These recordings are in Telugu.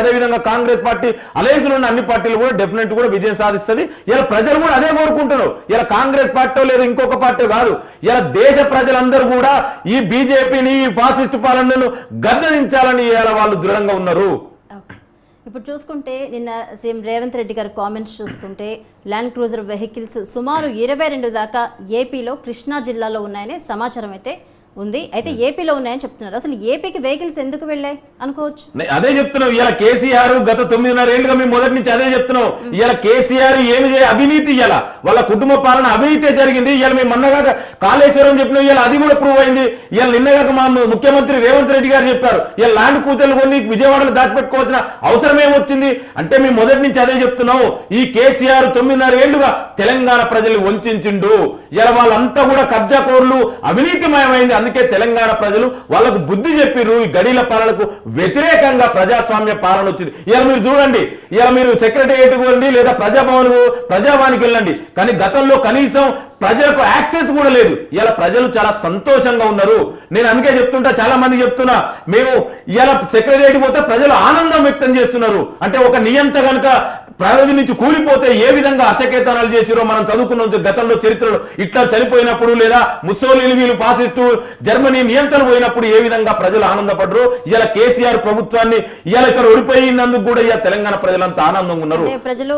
అదేవిధంగా కాంగ్రెస్ పార్టీ అలయన్స్లో ఉన్న అన్ని పార్టీలు కూడా డెఫినెట్ కూడా విజయం సాధిస్తుంది. ఇలా ప్రజలు కూడా అదే కోరుకుంటున్నారు. ఇలా కాంగ్రెస్ పార్టీ లేదా ఇంకొక పార్టీ కాదు. ఇలా దేశ ప్రజలందరూ కూడా ఈ బీజేపీని ఫాసిస్ట్ పాలనను గద్దరించాలని ఇలా వాళ్ళు దృఢంగా ఉన్నారు. ఇప్పుడు చూసుకుంటే నిన్న సీఎం రేవంత్ రెడ్డి గారి కామెంట్స్ చూసుకుంటే ల్యాండ్ క్రూజర్ వెహికల్స్ సుమారు ఇరవై రెండు దాకా ఏపీలో కృష్ణా జిల్లాలో ఉన్నాయనే సమాచారం అయితే ఉంది. అయితే ఏపీలో ఉన్నాయని చెప్తున్నారు. అసలు ఏపీకి వెహికల్స్ ఎందుకు వెళ్ళాయి? అనుకోవచ్చు. అదే చెప్తున్నావు. ఇలా కేసీఆర్ గత తొమ్మిదిన్నర ఏళ్ళుగా మేము మొదటి నుంచి అదే చెప్తున్నాం ఇలా కేసీఆర్ ఏమి అవినీతి ఇలా వాళ్ళ కుటుంబ పాలన అవినీతే జరిగింది. ఇలా మేము మొన్నగా కాళేశ్వరం చెప్పినాం ఇలా అది కూడా ప్రూవ్ అయింది. ఇలా నిన్నగాక మా ముఖ్యమంత్రి రేవంత్ రెడ్డి గారు చెప్పారు. ఇలా ల్యాండ్ కూతుర్లు కొన్ని విజయవాడలో దాచిపెట్టుకోవాల్సిన అవసరం ఏమొచ్చింది? అంటే మేము మొదటి నుంచి అదే చెప్తున్నాం ఈ కేసీఆర్ తొమ్మిదిన్నర ఏళ్ళుగా తెలంగాణ ప్రజలు వంచిండు ఇలా వాళ్ళంతా కూడా కబ్జా కోర్లు అవినీతిమయమైంది. అందుకే తెలంగాణ ప్రజలు వాళ్ళకు బుద్ధి చెప్పిర్రు ఈ గడీల పాలనకు వ్యతిరేకంగా ప్రజాస్వామ్య పాలన వచ్చింది. ఇలా మీరు చూడండి ఇలా మీరు సెక్రటేరియట్ వెళ్ళండి లేదా ప్రజాభవన్ ప్రజాభవన్కి వెళ్ళండి. కానీ గతంలో కనీసం ప్రజలకు యాక్సెస్ కూడా లేదు. ఇలా ప్రజలు చాలా సంతోషంగా ఉన్నారు. నేను అందుకే చెప్తుంటా చాలా మంది చెప్తున్నా మేము ఇలా సెక్రటేరియట్ పోతే ప్రజలు ఆనందం వ్యక్తం చేస్తున్నారు. అంటే ఒక నియంత కనుక ప్రజల నుంచి కూలిపోతే ఏ విధంగా అసకేతనాలు చేసిరో మనం చదువుకున్న గతంలో చరిత్రలో ఇట్లా చనిపోయినప్పుడు లేదా ముస్సోలిని వీళ్ళు పాసిస్తూ జర్మనీ నియంత్రణ పోయినప్పుడు ఏ విధంగా ప్రజలు ఆనందపడరు ఇలా కేసీఆర్ ప్రభుత్వాన్ని ఇలా ఇక్కడ ఓడిపోయినందుకు కూడా ఇలా తెలంగాణ ప్రజలంతా ఆనందంగా ఉన్నారు. ప్రజలు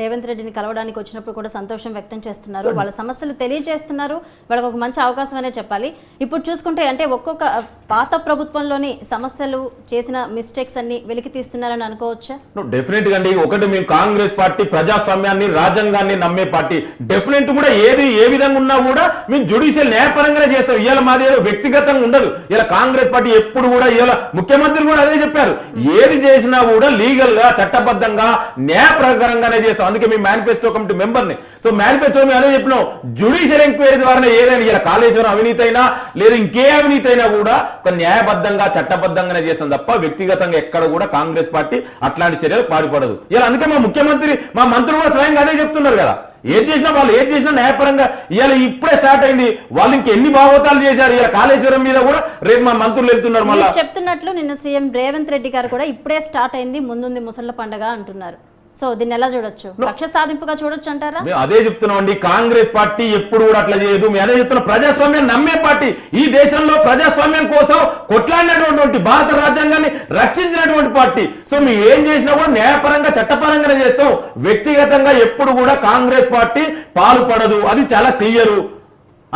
రేవంత్ రెడ్డిని కలవడానికి వచ్చినప్పుడు కూడా సంతోషం వ్యక్తం చేస్తున్నారు. వాళ్ళ సమస్యలు తెలియజేస్తున్నారు. వాళ్ళకి ఒక మంచి అవకాశం అనే చెప్పాలి. ఇప్పుడు చూసుకుంటే అంటే ఒక్కొక్క పాత ప్రభుత్వంలోని సమస్యలు చేసిన మిస్టేక్స్ అన్ని వెలికి తీస్తున్నారని అనుకోవచ్చా? డెఫినెట్గా అండి. ఒకటి మేము కాంగ్రెస్ పార్టీ ప్రజాస్వామ్యాన్ని రాజ్యాంగాన్ని నమ్మే పార్టీ. డెఫినెట్ కూడా ఏది ఏ విధంగా ఉన్నా కూడా మేము జుడిషియల్ న్యాయపరంగానే చేస్తాం. ఇవాళ మాది ఏదో వ్యక్తిగతంగా ఉండదు. ఇలా కాంగ్రెస్ పార్టీ ఎప్పుడు కూడా ఇవాళ ముఖ్యమంత్రి కూడా అదే చెప్పారు. ఏది చేసినా కూడా లీగల్గా చట్టబద్ధంగా న్యాయ ప్రకారంగానే చేస్తాం. అందుకే మీ మేనిఫెస్టో కమిటీ మెంబర్ని. సో మేనిఫెస్టో మేము అదే చెప్పినాం జ్యుడిషియల్ ఎంక్వైరీ ద్వారా ఏదైనా ఇలా కాళేశ్వరం అవినీతి అయినా లేదా ఇంకే అవినీతి అయినా కూడా ఒక న్యాయబద్ధంగా చట్టబద్ధంగానే చేస్తాం తప్ప వ్యక్తిగతంగా ఎక్కడ కూడా కాంగ్రెస్ పార్టీ అట్లాంటి చర్యలు పాటుపడదు ఇలా అందుకే మా ముఖ్యమంత్రి మా మంత్రులు కూడా స్వయంగా అదే చెప్తున్నారు కదా. ఏం చేసినా వాళ్ళు ఏం చేసినా న్యాయపరంగా ఇవాళ ఇప్పుడే స్టార్ట్ అయింది. వాళ్ళు ఇంకెన్ని భాగవతాలు చేశారు? ఇలా కాళేశ్వరం మీద కూడా రేపు మా మంత్రులు వెళ్తున్నారు మళ్ళీ. చెప్తున్నట్లు నిన్న సీఎం రేవంత్ రెడ్డి గారు కూడా ఇప్పుడే స్టార్ట్ అయింది ముందుంది ముసళ్ళ పండగ అంటున్నారు. సో దీన్ని ఎలా చూడొచ్చు? కక్ష సాధింపుగా చూడొచ్చు అంటారా? మేము అదే చెప్తున్నాం అండి కాంగ్రెస్ పార్టీ ఎప్పుడు కూడా అట్లా చేయదు. మేము అదే చెప్తున్నాం ప్రజాస్వామ్యం నమ్మే పార్టీ. ఈ దేశంలో ప్రజాస్వామ్యం కోసం కొట్లాడినటువంటి భారత రాజ్యాంగాన్ని రక్షించినటువంటి పార్టీ. సో మేము ఏం చేసినా కూడా న్యాయపరంగా చట్టపరంగానే చేస్తాం. వ్యక్తిగతంగా ఎప్పుడు కూడా కాంగ్రెస్ పార్టీ పాల్పడదు. అది చాలా క్లియరు.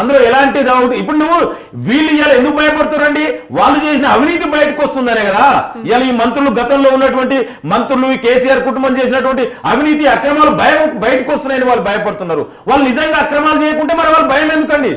అందులో ఎలాంటి డౌట్ ఇప్పుడు నువ్వు వీళ్ళు ఇవాళ ఎందుకు భయపడుతున్నారండి? వాళ్ళు చేసిన అవినీతి బయటకు వస్తుందనే కదా. ఇవాళ ఈ మంత్రులు గతంలో ఉన్నటువంటి మంత్రులు ఈ కేసీఆర్ కుటుంబం చేసినటువంటి అవినీతి అక్రమాలు భయం బయటకు వస్తున్నాయని వాళ్ళు భయపడుతున్నారు. వాళ్ళు నిజంగా అక్రమాలు చేయకుంటే మరి వాళ్ళు భయం ఎందుకండి?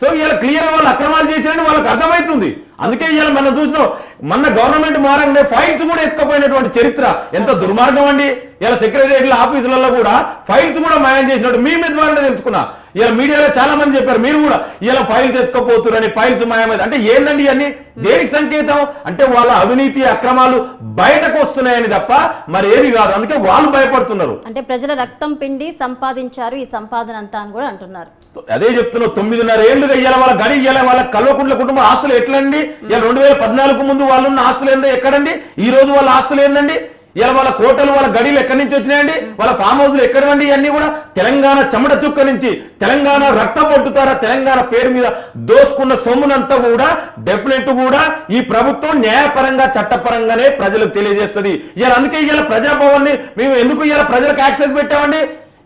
సో ఇవాళ క్లియర్ వాళ్ళు అక్రమాలు చేశారని వాళ్ళకి అర్థమవుతుంది. అందుకే ఇవాళ మనం చూసినాం మొన్న గవర్నమెంట్ మారంగానే ఫైల్స్ కూడా ఎత్తుకపోయినటువంటి చరిత్ర. ఎంత దుర్మార్గం అండి. ఇలా సెక్రటరియట్ల ఆఫీసులలో కూడా ఫైల్స్ కూడా మాయం చేసినట్టు మీ మీద ద్వారా తెలుసుకున్నా. ఇలా మీడియాలో చాలా మంది చెప్పారు. మీరు కూడా ఇలా ఫైల్స్ ఎత్తుకపోతున్నారని ఫైల్స్ మాయమైంది. అంటే ఏందండి ఇవన్నీ? దేనికి సంకేతం? అంటే వాళ్ళ అవినీతి అక్రమాలు బయటకు వస్తున్నాయని తప్ప మరి ఏది కాదు. అందుకే వాళ్ళు భయపడుతున్నారు. అంటే ప్రజల రక్తం పిండి సంపాదించారు ఈ సంపాదన అంతా అని కూడా అంటున్నారు. సో అదే చెప్తున్నావు తొమ్మిదిన్నర ఏళ్ళుగా ఇయ్యాల వాళ్ళ గడి ఇయ్యాల వాళ్ళ కల్వకుంట్ల కుటుంబం ఆస్తులు ఎట్లండి? ఇలా రెండు వేల పద్నాలుగు ముందు వాళ్ళు ఉన్న ఆస్తులు ఏందో ఎక్కడండి? ఈ రోజు వాళ్ళ ఆస్తులు ఏందండి? ఇలా వాళ్ళ కోటలు వాళ్ళ గడిలు ఎక్కడి నుంచి వచ్చినాయండి? వాళ్ళ ఫామ్ హౌస్లు ఎక్కడండి ఇవన్నీ కూడా తెలంగాణ చెమట చుక్క నుంచి తెలంగాణ రక్తం పొట్టుతారా తెలంగాణ పేరు మీద దోసుకున్న సొమ్మునంతా కూడా డెఫినెట్ కూడా ఈ ప్రభుత్వం న్యాయపరంగా చట్టపరంగానే ప్రజలకు తెలియజేస్తుంది. ఇలా అందుకే ఇలా ప్రజాభవన్ని మేము ఎందుకు ఇలా ప్రజలకు యాక్సెస్ పెట్టామండి?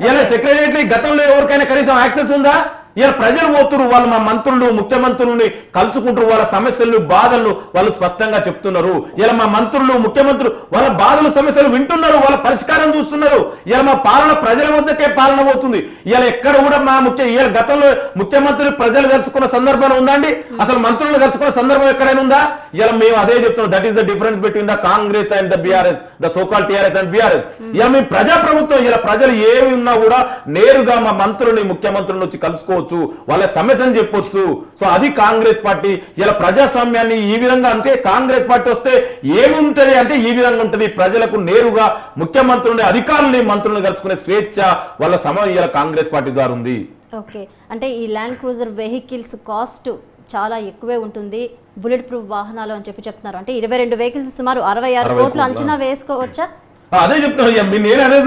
ఇలా సెక్రటరీ గతంలో ఎవరికైనా కనీసం యాక్సెస్ ఉందా? ఇలా ప్రజలు పోతున్నారు వాళ్ళు మా మంత్రులు ముఖ్యమంత్రులని కలుసుకుంటారు వాళ్ళ సమస్యలు బాధలు వాళ్ళు స్పష్టంగా చెప్తున్నారు. ఇలా మా మంత్రులు ముఖ్యమంత్రులు వాళ్ళ బాధలు సమస్యలు వింటున్నారు వాళ్ళ పరిష్కారం చూస్తున్నారు. ఇలా మా పాలన ప్రజల వద్దకే పాలన పోతుంది. ఇలా ఎక్కడ కూడా మా ముఖ్య ఇలా గతంలో ముఖ్యమంత్రి ప్రజలు కలుసుకున్న సందర్భం ఉందండి అసలు మంత్రులు కలుసుకున్న సందర్భం ఎక్కడైనా ఉందా? ఇలా మేము అదే చెప్తున్నాం that is the difference between the Congress and the BRS the so called TRS and BRS ఇలా మేము ప్రజా ప్రభుత్వం ఇలా ప్రజలు ఏమి ఉన్నా కూడా నేరుగా మా మంత్రుల్ని ముఖ్యమంత్రులను వచ్చి కలుసుకోవచ్చు. వాళ్ళ సమస్యను చెప్పొచ్చు. సో అది కాంగ్రెస్ పార్టీ. ఇలా ప్రజాస్వామ్యాన్ని ఈ విధంగా అంటే కాంగ్రెస్ పార్టీ వస్తే ఏముంటది అంటే ఈ విధంగా ఉంటది. ప్రజలకు నేరుగా ముఖ్యమంత్రుల్ని అధికారుల్ని మంత్రులను కలుసుకునే స్వేచ్ఛ వాళ్ళ సమయం ఇలా కాంగ్రెస్ పార్టీ ద్వారా ఉంది. ఓకే. అంటే ఈ ల్యాండ్ క్రూజర్ వెహికల్స్ కాస్ట్ చాలా ఎక్కువే ఉంటుంది. బుల్లెట్ ప్రూఫ్ వాహనాలు అని చెప్పి చెప్తున్నారు. అంటే ఇరవై రెండు వెహికల్స్ సుమారు అరవై ఆరు కోట్లు. అంచనా వేసుకోవచ్చా? అదే చెప్తాను ఇక మీ- నేను అదే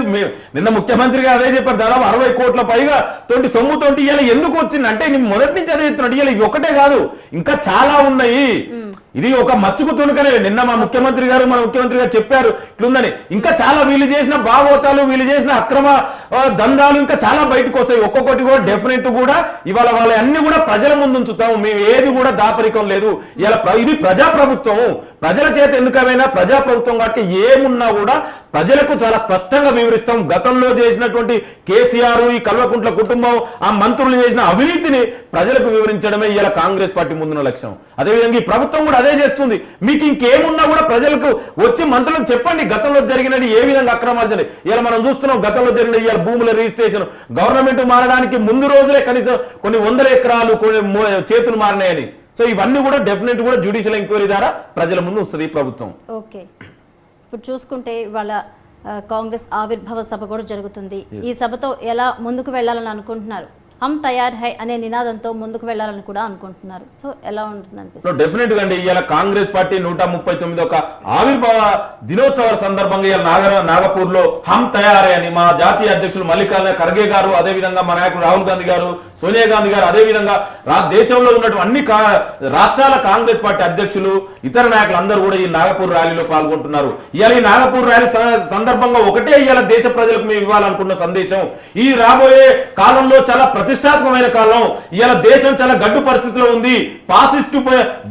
నిన్న ముఖ్యమంత్రిగా అదే చెప్పారు దాదాపు అరవై కోట్ల పైగా తోటి సొమ్ము తోటి ఇలా ఎందుకు వచ్చింది? అంటే నేను మొదటి నుంచి అదే చెప్తున్నాడు ఇలా ఒకటే కాదు ఇంకా చాలా ఉన్నాయి. ఇది ఒక మచ్చుకు తుణుకనే నిన్న మా ముఖ్యమంత్రి గారు మన ముఖ్యమంత్రి గారు చెప్పారు ఇట్లుందని. ఇంకా చాలా వీళ్ళు చేసిన భాగవతాలు వీళ్ళు చేసిన అక్రమ దందాలు ఇంకా చాలా బయటకు వస్తాయి. ఒక్కొక్కటి కూడా డెఫినెట్ కూడా ఇవాళ వాళ్ళ అన్ని కూడా ప్రజల ముందు ఉంచుతాము. మేము ఏది కూడా దాపరికం లేదు. ఇలా ఇది ప్రజాప్రభుత్వం ప్రజల చేత ఎందుకమైనా ప్రజాప్రభుత్వం కాబట్టి ఏమున్నా కూడా ప్రజలకు చాలా స్పష్టంగా వివరిస్తాం. గతంలో చేసినటువంటి కేసీఆర్ ఈ కల్వకుంట్ల కుటుంబం ఆ మంత్రులు చేసిన అవినీతిని ప్రజలకు వివరించడమే ఇలా కాంగ్రెస్ పార్టీ ముందున్న లక్ష్యం. అదేవిధంగా ఈ ప్రభుత్వం కూడా అదే చేస్తుంది. మీకు ఇంకేమున్నా కూడా ప్రజలకు వచ్చి మంత్రులకు చెప్పండి. గతంలో జరిగినది ఏ విధంగా అక్రమాలు జరిగాయి ఇలా మనం చూస్తున్నాం గతంలో జరిగిన భూముల రిజిస్ట్రేషన్. గవర్నమెంట్ మారడానికి ముందు రోజులే కనీసం కొన్ని వందల ఎకరాలు కొన్ని చేతులు మారినాయని. సో ఇవన్నీ కూడా డెఫినెట్ కూడా జ్యుడిషియల్ ఎంక్వైరీ ద్వారా ప్రజల ముందు వస్తుంది ప్రభుత్వం. ఓకే. ఇప్పుడు చూసుకుంటే వాళ్ళ కాంగ్రెస్ ఆవిర్భావ సభ కూడా జరుగుతుంది. ఈ సభతో ఎలా ముందుకు వెళ్ళాలని అనుకుంటున్నారు? హమ్ తయార్ హై అనే నినాదంతో ముందుకు వెళ్ళాలని కూడా అనుకుంటున్నారు. సో ఎలా ఉంటుంది సో డెఫినెట్గా అండి. ఇవాళ కాంగ్రెస్ పార్టీ నూట ముప్పై తొమ్మిది ఒక ఆవిర్భావ దినోత్సవాల సందర్భంగా ఇవాళ నాగర నాగపూర్లో హమ్ తయారే అని మా జాతీయ అధ్యక్షులు మల్లికార్జున ఖర్గే గారు అదే విధంగా మా నాయకుడు రాహుల్ గాంధీ గారు సోనియా గాంధీ గారు అదే విధంగా దేశంలో ఉన్నటువంటి అన్ని కా- రాష్ట్రాల కాంగ్రెస్ పార్టీ అధ్యక్షులు ఇతర నాయకులు అందరూ కూడా ఈ నాగపూర్ ర్యాలీలో పాల్గొంటున్నారు. ఇవాళ ఈ నాగపూర్ ర్యాలీ సందర్భంగా ఒకటే ఇవాళ దేశ ప్రజలకు మేము ఇవ్వాలనుకున్న సందేశం. ఈ రాబోయే కాలంలో చాలా ప్రతిష్టాత్మకమైన కాలం. ఇవాళ దేశం చాలా గడ్డు పరిస్థితిలో ఉంది. పాసిస్టు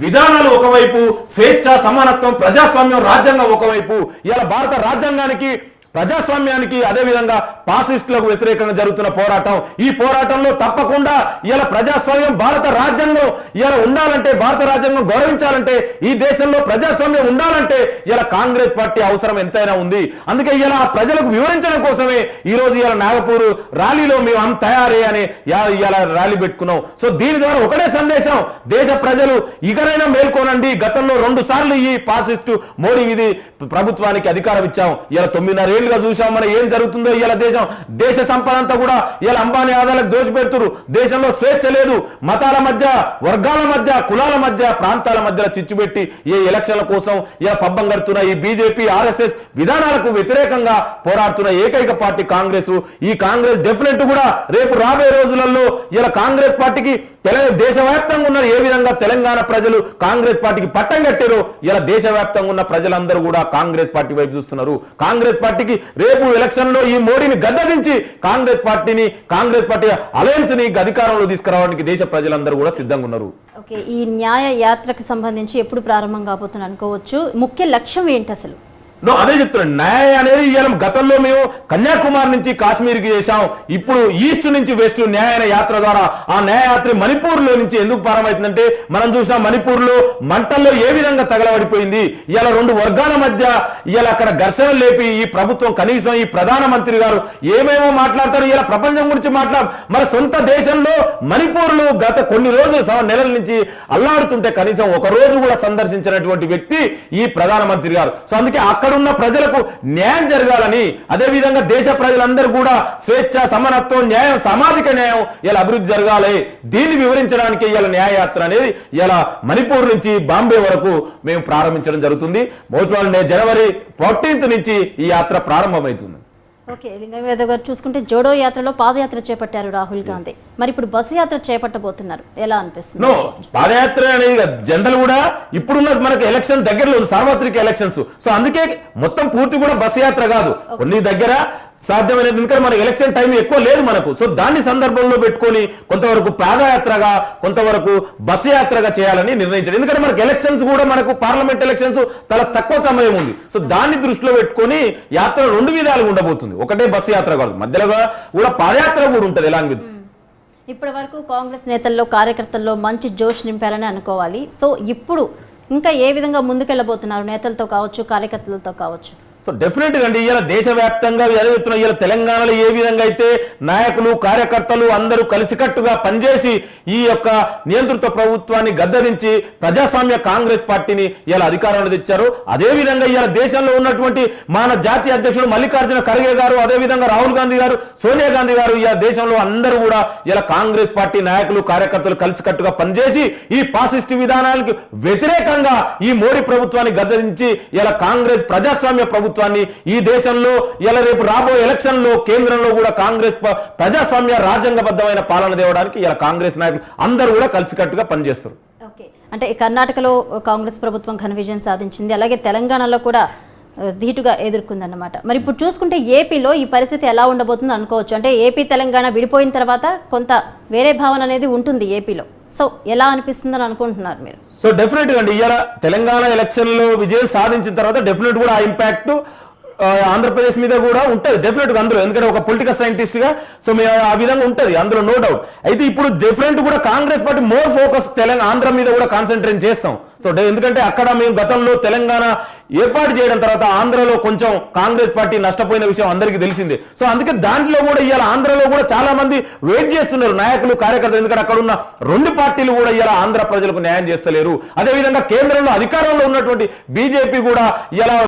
విధానాలు ఒకవైపు స్వేచ్ఛ సమానత్వం ప్రజాస్వామ్యం రాజ్యాంగం ఒకవైపు. ఇవాళ భారత రాజ్యాంగానికి ప్రజాస్వామ్యానికి అదే విధంగా పాసిస్టులకు వ్యతిరేకంగా జరుగుతున్న పోరాటం. ఈ పోరాటంలో తప్పకుండా ఇలా ప్రజాస్వామ్యం భారత రాజ్యాంగం ఇలా ఉండాలంటే భారత రాజ్యాంగం గౌరవించాలంటే ఈ దేశంలో ప్రజాస్వామ్యం ఉండాలంటే ఇలా కాంగ్రెస్ పార్టీ అవసరం ఎంతైనా ఉంది. అందుకే ఇలా ప్రజలకు వివరించడం కోసమే ఈ రోజు ఇలా నాగపూర్ ర్యాలీలో మేము అంత తయారే అని ఇలా ర్యాలీ పెట్టుకున్నాం. సో దీని ద్వారా ఒకటే సందేశం దేశ ప్రజలు ఇకనైనా మేల్కోనండి. గతంలో రెండు సార్లు ఈ పాసిస్టు మోడీ ఇది ప్రభుత్వానికి అధికారం ఇచ్చాం. ఇలా తొమ్మిదిన్నర ఏళ్ళుగా చూసాం. మనం ఏం జరుగుతుందో ఇలా దేశం దేశ సంపద అంతా కూడా ఇలా అంబానీ ఆదాలకు దోచిపెడుతురు దేశంలో స్వేచ్ఛ లేదు. మతాల మధ్య వర్గాల మధ్య కులాల మధ్య ప్రాంతాల మధ్య చిచ్చుపెట్టి ఏ ఎలక్షన్ల కోసం ఇలా పబ్బం కడుతున్న ఈ బీజేపీ ఆర్ఎస్ఎస్ విధానాలకు వ్యతిరేకంగా పోరాడుతున్న ఏకైక పార్టీ కాంగ్రెస్. ఈ కాంగ్రెస్ డెఫినెట్ కూడా రేపు రాబోయే రోజులలో ఇలా కాంగ్రెస్ పార్టీకి తెలంగాణ దేశవ్యాప్తంగా ఉన్న ఏ విధంగా తెలంగాణ ప్రజలు కాంగ్రెస్ పార్టీకి పట్టం కట్టారో ఇలా దేశవ్యాప్తంగా ఉన్న ప్రజలందరూ కూడా కాంగ్రెస్ పార్టీ వైపు చూస్తున్నారు. కాంగ్రెస్ పార్టీ పార్టీకి రేపు ఎలక్షన్లో ఈ మోడీని గద్దదించి కాంగ్రెస్ పార్టీని కాంగ్రెస్ పార్టీ అలయన్స్ని అధికారంలో తీసుకురావడానికి దేశ ప్రజలందరూ కూడా సిద్ధంగా ఉన్నారు. ఓకే ఈ న్యాయ యాత్రకు సంబంధించి ఎప్పుడు ప్రారంభం కాబోతుంది అనుకోవచ్చు ముఖ్య లక్ష్యం ఏంటి అసలు? నో అదే చెప్తున్నాను. న్యాయ అనేది ఇవాళ గతంలో మేము కన్యాకుమారి నుంచి కాశ్మీర్కి చేశాం. ఇప్పుడు ఈస్ట్ నుంచి వెస్ట్ న్యాయ యాత్ర ద్వారా ఆ న్యాయ మణిపూర్లో మణిపూర్లో నుంచి ఎందుకు ప్రారంభమవుతుందంటే మనం చూసాం మణిపూర్లో మంటల్లో ఏ విధంగా తగలబడిపోయింది? ఇలా రెండు వర్గాల మధ్య ఇలా అక్కడ ఘర్షణ లేపి ఈ ప్రభుత్వం కనీసం ఈ ప్రధానమంత్రి గారు ఏమేమో మాట్లాడతారు ఇలా ప్రపంచం గురించి మాట్లాడ మన సొంత దేశంలో మణిపూర్లో గత కొన్ని రోజులు నెలల నుంచి అల్లాడుతుంటే కనీసం ఒక రోజు కూడా సందర్శించినటువంటి వ్యక్తి ఈ ప్రధానమంత్రి గారు. సో అందుకే అక్కడ అక్కడున్న ప్రజలకు న్యాయం జరగాలని అదే విధంగా దేశ ప్రజలందరూ కూడా స్వేచ్ఛ సమానత్వం న్యాయం సామాజిక న్యాయం ఇలా అభివృద్ధి జరగాలి. దీన్ని వివరించడానికి ఇలా న్యాయయాత్ర అనేది ఇలా మణిపూర్ నుంచి బాంబే వరకు మేము ప్రారంభించడం జరుగుతుంది. బహుశా జనవరి ఫోర్టీన్త్ నుంచి ఈ యాత్ర ప్రారంభమవుతుంది. ఓకే లింగం యాదవ్ గారు చూసుకుంటే జోడో యాత్రలో పాదయాత్ర చేపట్టారు రాహుల్ గాంధీ. మరి ఇప్పుడు బస్సు యాత్ర చేపట్టబోతున్నారు. ఎలా అనిపిస్తుంది? నో పాదయాత్ర అనేది జనరల్ కూడా ఇప్పుడున్న మనకి ఎలక్షన్ దగ్గరలో సార్వత్రిక ఎలక్షన్స్ సో అందుకే మొత్తం పూర్తి కూడా బస్ యాత్ర కాదు. కొన్ని దగ్గర సాధ్యమైనది ఎందుకంటే మన ఎలక్షన్ టైం ఎక్కువ లేదు మనకు. సో దాన్ని సందర్భంలో పెట్టుకొని కొంతవరకు పాదయాత్రగా కొంతవరకు బస్ యాత్రగా చేయాలని నిర్ణయించారు. ఎందుకంటే మనకు ఎలక్షన్స్ కూడా మనకు పార్లమెంట్ ఎలక్షన్స్ చాలా తక్కువ సమయం ఉంది. సో దాన్ని దృష్టిలో పెట్టుకొని యాత్ర రెండు విధాలుగా ఉండబోతుంది. ఒకటే బస్సు యాత్ర కాదు. మధ్యలో కూడా పాదయాత్ర కూడా ఉంటుంది ఎలాంగ్ విత్ ఇప్పటి వరకు కాంగ్రెస్ నేతల్లో కార్యకర్తల్లో మంచి జోష్ నింపారని అనుకోవాలి. సో ఇప్పుడు ఇంకా ఏ విధంగా ముందుకెళ్ళబోతున్నారు? నేతలతో కావచ్చు కార్యకర్తలతో కావచ్చు? సో డెఫినెట్ అండి ఇవాళ దేశవ్యాప్తంగా ఎదుగుతున్న ఇవాళ తెలంగాణలో ఏ విధంగా అయితే నాయకులు కార్యకర్తలు అందరూ కలిసికట్టుగా పనిచేసి ఈ యొక్క నియంతృత్వ ప్రభుత్వాన్ని గద్దదించి ప్రజాస్వామ్య కాంగ్రెస్ పార్టీని ఇలా అధికారంలో తెచ్చారు. అదే విధంగా ఇవాళ దేశంలో ఉన్నటువంటి మన జాతీయ అధ్యక్షుడు మల్లికార్జున ఖర్గే గారు అదే విధంగా రాహుల్ గాంధీ గారు సోనియా గాంధీ గారు ఇవాళ దేశంలో అందరూ కూడా ఇలా కాంగ్రెస్ పార్టీ నాయకులు కార్యకర్తలు కలిసికట్టుగా పనిచేసి ఈ పాసిస్ట్ విధానానికి వ్యతిరేకంగా ఈ మోడీ ప్రభుత్వాన్ని గద్దదించి ఇలా కాంగ్రెస్ ప్రజాస్వామ్య ప్రభుత్వం ప్రభుత్వాన్ని ఈ దేశంలో ఇలా రేపు రాబోయే ఎలక్షన్లో కేంద్రంలో కూడా కాంగ్రెస్ ప్రజాస్వామ్య రాజ్యాంగబద్ధమైన పాలన తేవడానికి ఇలా కాంగ్రెస్ నాయకులు అందరూ కూడా కలిసికట్టుగా పనిచేస్తారు. ఓకే. అంటే కర్ణాటకలో కాంగ్రెస్ ప్రభుత్వం ఘన విజయం సాధించింది. అలాగే తెలంగాణలో కూడా ధీటుగా ఎదుర్కొందన్నమాట. మరి ఇప్పుడు చూసుకుంటే ఏపీలో ఈ పరిస్థితి ఎలా ఉండబోతుందో అనుకోవచ్చు అంటే ఏపీ తెలంగాణ విడిపోయిన తర్వాత కొంత వేరే భావన అనేది ఉంటుంది ఏపీలో. సో ఎలా అనిపిస్తుందని అనుకుంటున్నారు మీరు? సో డెఫినెట్గా అండి. ఇవాళ తెలంగాణ ఎలక్షన్లో విజయం సాధించిన తర్వాత డెఫినెట్ కూడా ఆ ఇంపాక్ట్ ఆంధ్రప్రదేశ్ మీద కూడా ఉంటుంది డెఫినెట్గా అందులో. ఎందుకంటే ఒక పొలిటికల్ సైంటిస్ట్గా సో మీ ఆ విధంగా ఉంటుంది అందులో నో డౌట్ అయితే ఇప్పుడు డిఫరెంట్ కూడా Congress party more focus Telangana Andhra మీద కూడా కాన్సన్ట్రేట్ చేస్తాం. సో ఎందుకంటే అక్కడ మేము గతంలో తెలంగాణ ఏర్పాటు చేయడం తర్వాత ఆంధ్రలో కొంచెం కాంగ్రెస్ పార్టీ నష్టపోయిన విషయం అందరికీ తెలిసిందే. సో అందుకే దాంట్లో కూడా ఇవాళ ఆంధ్రలో కూడా చాలా మంది వెయిట్ చేస్తున్నారు నాయకులు కార్యకర్తలు. ఎందుకంటే అక్కడ ఉన్న రెండు పార్టీలు కూడా ఇవాళ ఆంధ్ర ప్రజలకు న్యాయం చేస్తలేరు. అదేవిధంగా కేంద్రంలో అధికారంలో ఉన్నటువంటి బీజేపీ కూడా ఇలా